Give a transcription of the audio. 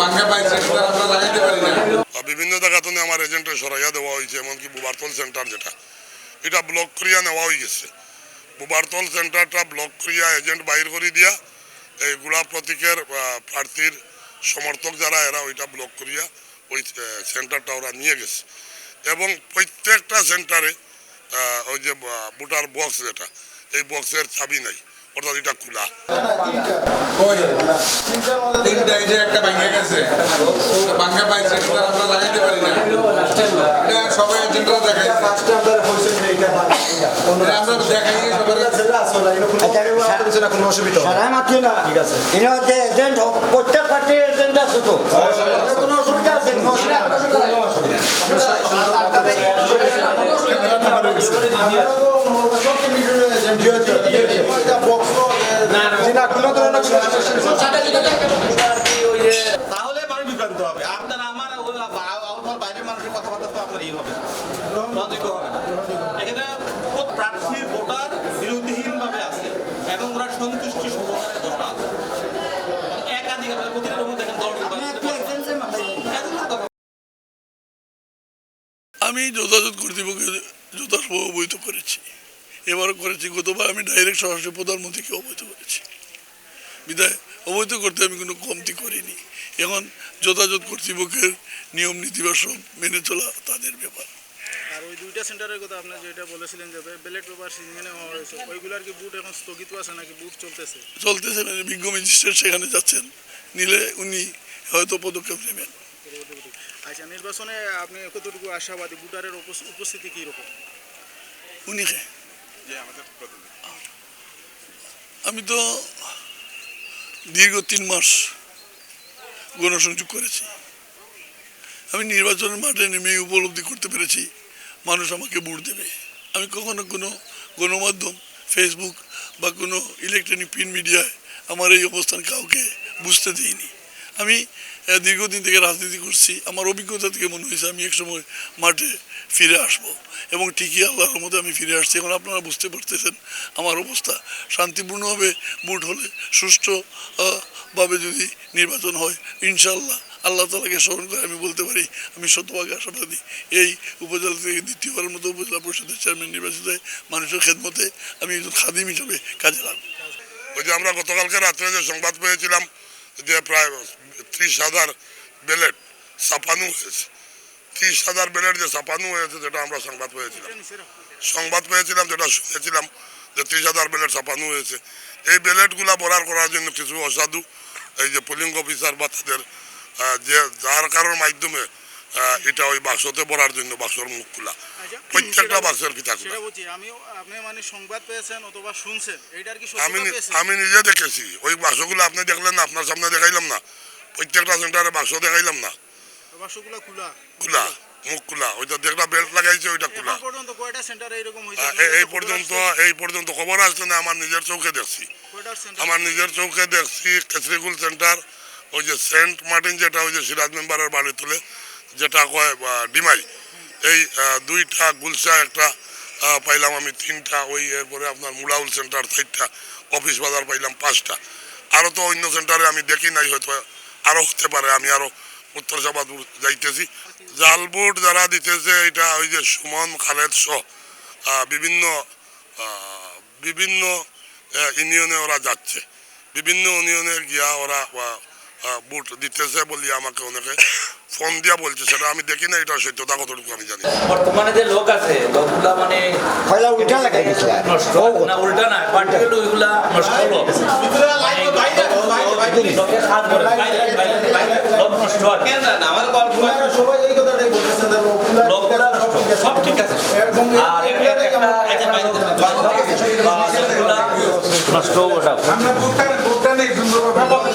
ভাঙা পাইছে সেটা আমরা বিভিন্ন এজেন্টে সরাইয়া দেওয়া হয়েছে, এমনকি বুবারতল সেন্টার যেটা। এটা ব্লক করিয়া নেওয়া হয়ে গেছে। বুবারতল সেন্টারটা ব্লক করিয়া এজেন্ট বাইর করে দিয়া, এই গুড়া প্রতীকের প্রার্থীর সমর্থক যারা, এরা ওইটা ব্লক করিয়া ওই সেন্টারটা ওরা নিয়ে গেছে। এবং প্রত্যেকটা সেন্টারে ওই যে ভোটার বক্স যেটা, এই বক্সের চাবি নাই। এটা খোলা তিনটা এই যে একটা গেছে। পাইছে আমরা লাগাইতে পারি না। এটা সবাই দেখাই প্রত্যেক পার্টির এজেন্ট আছে। তো কোনো অসুবিধা আছে কোনো অসুবিধা কোনো ধরনের কোনো তাহলে মানুষ বিভ্রান্ত হবে। আপনার আমার ওই বা- আমার বাইরের মানুষের কথাবার্তা তো আপনার এই হবে না। লজিক হবে না। এখানে প্রার্থীর ভোটার বিরোধীহীনভাবে আছে এবং ওরা সন্তুষ্টি সহকারে ভোটার। আছে একাধিক আপনার প্রতিটা দেখেন আমি যথাযথ কর্তৃপক্ষকে যথাসম্ভব অবহিত করেছি। এবারও করেছি গতবার আমি ডাইরেক্ট সরাসরি প্রধানমন্ত্রীকে অবহিত করেছি। বিদায় অবহিত করতে আমি কোনো কমতি করিনি। এখন যথাযথ কর্তৃপক্ষের নিয়ম নীতি বা সব মেনে চলা তাদের ব্যাপার। আর ওই দুইটা সেন্টারের কথা আপনি যেটা বলেছিলেন যে ব্যালেট পেপার হয়েছে ওইগুলার কি বুট এখন স্থগিত আছে নাকি? বুট চলতেছে? চলতেছে মানে বিজ্ঞ ম্যাজিস্ট্রেট সেখানে যাচ্ছেন। নিলে উনি হয়তো পদক্ষেপ নেবেন। আচ্ছা নির্বাচনে আপনি কতটুকু আশাবাদী? ভোটারের উপস- উপস্থিতি কী রকম উনি কে? আমি তো দীর্ঘ তিন মাস গণসংযোগ করেছি। আমি নির্বাচনের মাঠে নেমে উপলব্ধি করতে পেরেছি মানুষ আমাকে ভোট দেবে। আমি কখনো কোনো গণমাধ্যম ফেসবুক বা কোনো ইলেকট্রনিক প্রিন্ট মিডিয়ায় আমার এই অবস্থান কাউকে বুঝতে দিইনি। আমি দীর্ঘদিন থেকে রাজনীতি করছি। আমার অভিজ্ঞতা থেকে মনে হয়েছে আমি একসময় মাঠে ফিরে আসব। এবং ঠিকই আল্লাহর মধ্যে আমি ফিরে আসছি। এখন আপনারা বুঝতে পারতেছেন আমার অবস্থা। শান্তিপূর্ণভাবে ভোট হলে সুষ্ঠু আহ, ভাবে যদি নির্বাচন হয় ইনশাল্লাহ আল্লাহ তালাকে স্মরণ করে আমি বলতে পারি আমি শতভাগে আশাবাদী। এই উপজেলা থেকে দ্বিতীয়বারের মতো উপজেলা পরিষদের চেয়ারম্যান নির্বাচিত হয় মানুষের খেদমতে আমি একজন খাদিম হিসাবে কাজে লাগবো। ওই যে আমরা গতকালকে রাত্রে যে সংবাদ পেয়েছিলাম যে প্রায় ত্রিশ হাজার ব্যালেট ছাপানো হয়েছে। ত্রিশ হাজার ব্যালেট যে ছাপানো হয়েছে যেটা আমরা সংবাদ পেয়েছিলাম। সংবাদ পেয়েছিলাম যেটা শুনেছিলাম যে ত্রিশ হাজার ব্যালেট ছাপানো হয়েছে। এই ব্যালেটগুলা বরার করার জন্য কিছু অসাধু এই যে পোলিং অফিসার বা তাদের যে যার কারোর মাধ্যমে এটা ওই বাক্সতে ভরার জন্য বাক্সর মুখ খোলা আচ্ছা, প্রত্যেকটা বাক্সের কিতা খোলা মানে আমি নিজে দেখেছি ওই বাক্সগুলো আপনি দেখলেন না আপনার সামনে দেখাইলাম না। প্রত্যেকটা সেন্টারে বাক্স দেখাইলাম না। খোলা। মুখ খোলা। ওইটা যেটা বেল্ট লাগাইছে ওইটা খোলা। এই পর্যন্ত এই পর্যন্ত খবর আসছে না আমার নিজের চৌকে দেখছি। আমার নিজের চৌকে দেখছি কেসরিকুল সেন্টার ওই যে সেন্ট মার্টিন যেটা ওই যে সিরাজ মেম্বারের বাড়ি তুলে যেটা কয় ডিমাই। এই দুইটা গুলশা একটা পাইলাম আমি তিনটা ওই এরপরে আপনার মুলাউল সেন্টার চারটা অফিস বাজার পাইলাম পাঁচটা। আরও তো অন্য সেন্টারে আমি দেখি নাই হয়তো আরও হতে পারে আমি আরও উত্তর চাপাদুর যাইতেছি। জাল ভোট যারা দিতেছে এটা ওই যে সুমন খালেদ সহ বিভিন্ন বিভিন্ন ইউনিয়নে ওরা যাচ্ছে। বিভিন্ন ইউনিয়নে গিয়া ওরা ভোট দিতেছে বলি আমাকে অনেকে ফোন দিয়া বলছে সেটা আমি দেখি না এটা সত্যতা কতটুকু আমি জানি। বর্তমানে যে লোক আছে লোকগুলা মানে পয়লা উল্টা লাগাই দিছে নষ্ট না উল্টা না পার্টিকুলার ওইগুলা নষ্ট হলো। কেন না আমার গল্প সবাই এই কথাটাই বলতেছে লোকেরা সব ঠিক আছে আর এগুলো একটা একটা নষ্ট ওটা আমরা ভুটান ভুটানে সুন্দরভাবে